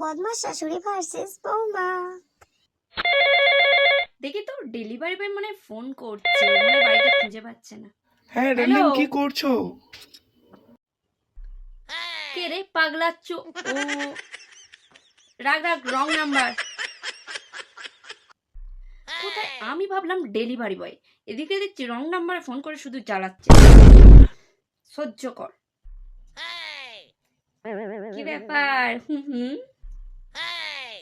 বদমাস শাশুড়ি ভার্সেস বৌমা। দেখি তো ডেলিভারি বয় মানে ফোন করছে মানে বাড়িটা খুঁজে পাচ্ছে না। হ্যাঁ ডার্লিং কি করছ? কে রে পাগলাচ্ছ? ও রাগ রাগ রং নাম্বার কোথায়? আমি ভাবলাম ডেলিভারি বয় এদিকে দেখছি রং নাম্বারে ফোন করে শুধু জ্বালাচ্ছে। সহ্য কর। কি ব্যাপার? হুম হুম।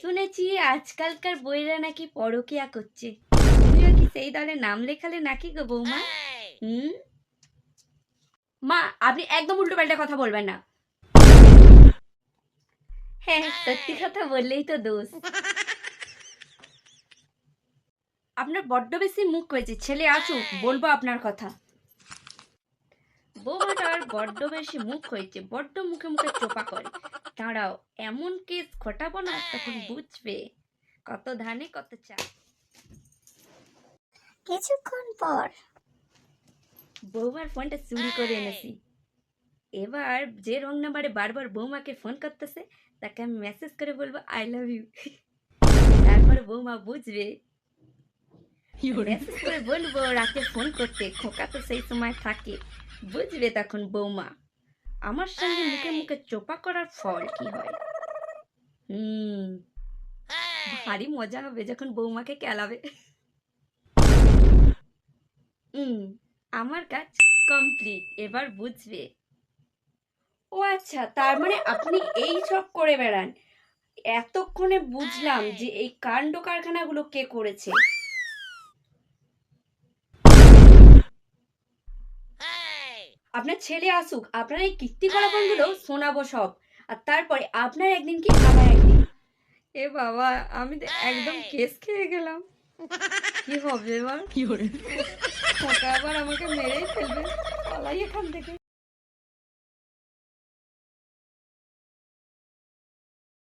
শুনেছি আজকালকার বইরা নাকি পরকিয়া করছে। তুমিও কি সেই দলে নাম লেখালে নাকি গো বৌমা? মা, আপনি একদম উল্টো পাল্টা কথা বলবেন না। হ্যাঁ সত্যি কথা বললেই তো দোষ। আপনার বড্ড বেশি মুখ হয়েছে। ছেলে, আসুক, বলব আপনার কথা। বৌমাটার বড্ড বেশি মুখ হয়েছে, বড্ড মুখে মুখে চোপা করে। দাঁড়াও এমন কেস ঘটাবো না তখন বুঝবে কত ধানে কত চা কিছুক্ষণ পর। বৌমার ফোনটা চুরি করে এনেছি। এবার যে রং নাম্বারে বারবার বৌমাকে ফোন করতেছে তাকে আমি মেসেজ করে বলব আই লাভ ইউ তারপরে বৌমা বুঝবে। মেসেজ করে বলব রাতে ফোন করতে খোকা তো সেই সময় থাকে। বুঝবে তখন বৌমা। আমার সঙ্গে মুখে মুখে চোপা করার ফল কি হয়? হুম ভারী মজা হবে যখন বৌমাকে কেলাবে। হুম আমার কাজ কমপ্লিট এবার বুঝবে। ও আচ্ছা তার মানে আপনি এই সব করে বেড়ান। এতক্ষণে বুঝলাম যে এই কাণ্ড কারখানাগুলো কে করেছে। আপনার ছেলে আসুক আপনার এই কীর্তি কলাপনগুলো শোনাবো সব। আর তারপরে আপনার একদিন কি আমার একদিন? এ বাবা আমি তো একদম কেস খেয়ে গেলাম। কি হবে এবার? কি হবে আবার আমাকে মেরেই ফেলবে। পালাই এখান থেকে।